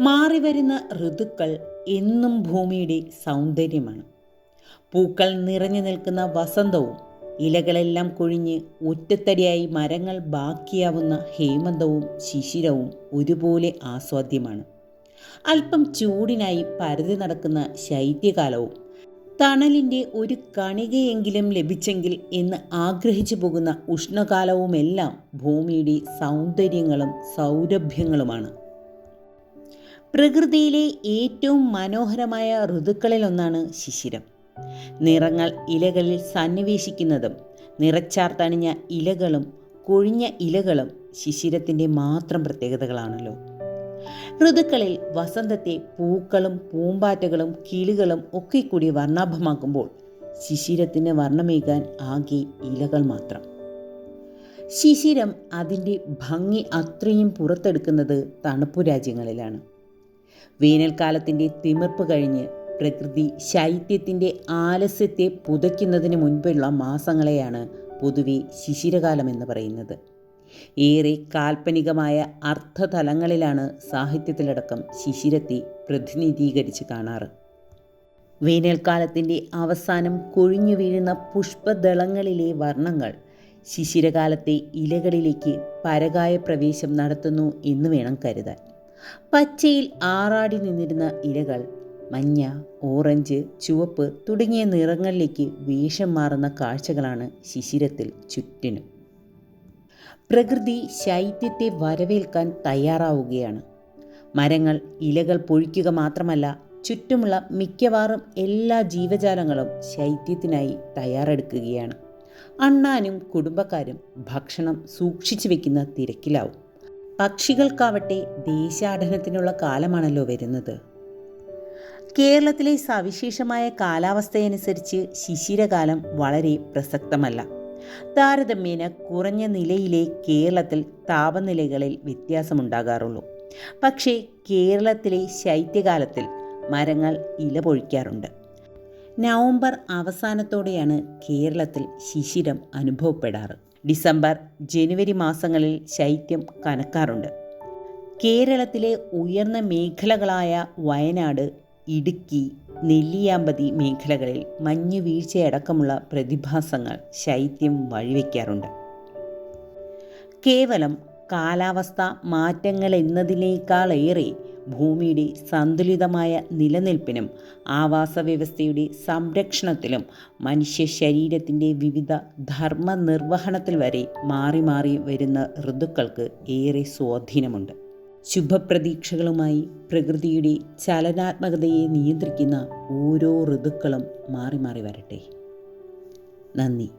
മാറിവരുന്ന ഋതുക്കൾ എന്നും ഭൂമിയുടെ സൗന്ദര്യമാണ്. പൂക്കൾ നിറഞ്ഞു നിൽക്കുന്ന വസന്തവും ഇലകളെല്ലാം കൊഴിഞ്ഞ് ഒറ്റത്തടിയായി മരങ്ങൾ ബാക്കിയാവുന്ന ഹേമന്തവും ശിശിരവും ഒരുപോലെ ആസ്വാദ്യമാണ്. അല്പം ചൂടിനായി പരതി നടക്കുന്ന ശൈത്യകാലവും തണലിന്റെ ഒരു കണികയെങ്കിലും ലഭിച്ചെങ്കിൽ എന്ന് ആഗ്രഹിച്ചു പോകുന്ന ഉഷ്ണകാലവുമെല്ലാം ഭൂമിയുടെ സൗന്ദര്യങ്ങളും സൗരഭ്യങ്ങളുമാണ്. പ്രകൃതിയിലെ ഏറ്റവും മനോഹരമായ ഋതുക്കളിലൊന്നാണ് ശിശിരം. നിറങ്ങൾ ഇലകളിൽ സന്നിവേശിക്കുന്നതും നിറച്ചാർത്തണിഞ്ഞ ഇലകളും കൊഴിഞ്ഞ ഇലകളും ശിശിരത്തിന്റെ മാത്രം പ്രത്യേകതകളാണല്ലോ. ഋതുക്കളിൽ വസന്തത്തെ പൂക്കളും പൂമ്പാറ്റകളും കിളികളും ഒക്കെ കൂടി വർണാഭമാക്കുമ്പോൾ ശിശിരത്തിന് വർണമേകാൻ ആകെ ഇലകൾ മാത്രം. ശിശിരം അതിന്റെ ഭംഗി അത്രയും പുറത്തെടുക്കുന്നത് തണുപ്പു രാജ്യങ്ങളിലാണ്. വേനൽക്കാലത്തിന്റെ തിമിർപ്പ് കഴിഞ്ഞ് പ്രകൃതി ശൈത്യത്തിന്റെ ആലസ്യത്തെ പുതയ്ക്കുന്നതിന് മുൻപുള്ള മാസങ്ങളെയാണ് പൊതുവെ ശിശിരകാലം എന്ന് പറയുന്നത്. ഏറെ കാൽപ്പനികമായ അർത്ഥതലങ്ങളിലാണ് സാഹിത്യത്തിലടക്കം ശിശിരത്തെ പ്രതിനിധീകരിച്ച് കാണാറ്. വേനൽക്കാലത്തിന്റെ അവസാനം കൊഴിഞ്ഞു വീഴുന്ന പുഷ്പദളങ്ങളിലെ വർണങ്ങൾ ശിശിരകാലത്തെ ഇലകളിലേക്ക് പരകായ പ്രവേശം നടത്തുന്നു എന്ന് വേണം കരുതാൻ. പച്ചയിൽ ആറാടി നിന്നിരുന്ന ഇലകൾ മഞ്ഞ ഓറഞ്ച് ചുവപ്പ് തുടങ്ങിയ നിറങ്ങളിലേക്ക് വേഷം മാറുന്ന കാഴ്ചകളാണ് ശിശിരത്തിൽ ചുറ്റിനും. പ്രകൃതി ശൈത്യത്തെ വരവേൽക്കാൻ തയ്യാറാവുകയാണ്. മരങ്ങൾ ഇലകൾ പൊഴിക്കുക മാത്രമല്ല ചുറ്റുമുള്ള മിക്കവാറും എല്ലാ ജീവജാലങ്ങളും ശൈത്യത്തിനായി തയ്യാറെടുക്കുകയാണ്. അണ്ണാനും കുടുംബക്കാരും ഭക്ഷണം സൂക്ഷിച്ചു വെക്കുന്ന തിരക്കിലാവും. പക്ഷികൾക്കാവട്ടെ ദേശാടനത്തിനുള്ള കാലമാണല്ലോ വരുന്നത്. കേരളത്തിലെ സവിശേഷമായ കാലാവസ്ഥയനുസരിച്ച് ശിശിരകാലം വളരെ പ്രസക്തമല്ല. താരതമ്യേന കുറഞ്ഞ നിലയിലെ കേരളത്തിൽ താപനിലകളിൽ വ്യത്യാസമുണ്ടാകാറുള്ളൂ. പക്ഷേ കേരളത്തിലെ ശൈത്യകാലത്തിൽ മരങ്ങൾ ഇല പൊഴിക്കാറുണ്ട് നവംബർ അവസാനത്തോടെയാണ് കേരളത്തിൽ ശിശിരം അനുഭവപ്പെടാറ്. ഡിസംബർ ജനുവരി മാസങ്ങളിൽ ശൈത്യം കനക്കാറുണ്ട്. കേരളത്തിലെ ഉയർന്ന മേഖലകളായ വയനാട് ഇടുക്കി നെല്ലിയാമ്പതി മേഖലകളിൽ മഞ്ഞു വീഴ്ചയടക്കമുള്ള പ്രതിഭാസങ്ങൾ ശൈത്യം വഴിവെക്കാറുണ്ട്. കേവലം കാലാവസ്ഥ മാറ്റങ്ങൾ എന്നതിനേക്കാളേറെ ഭൂമിയുടെ സന്തുലിതമായ നിലനിൽപ്പിനും ആവാസ വ്യവസ്ഥയുടെ സംരക്ഷണത്തിലും മനുഷ്യ ശരീരത്തിന്റെ വിവിധ ധർമ്മ നിർവഹണത്തിൽ വരെ മാറി മാറി വരുന്ന ഋതുക്കൾക്ക് ഏറെ സ്വാധീനമുണ്ട്. ശുഭപ്രതീക്ഷകളുമായി പ്രകൃതിയുടെ ചലനാത്മകതയെ നിയന്ത്രിക്കുന്ന ഓരോ ഋതുക്കളും മാറി മാറി വരട്ടെ. നന്ദി.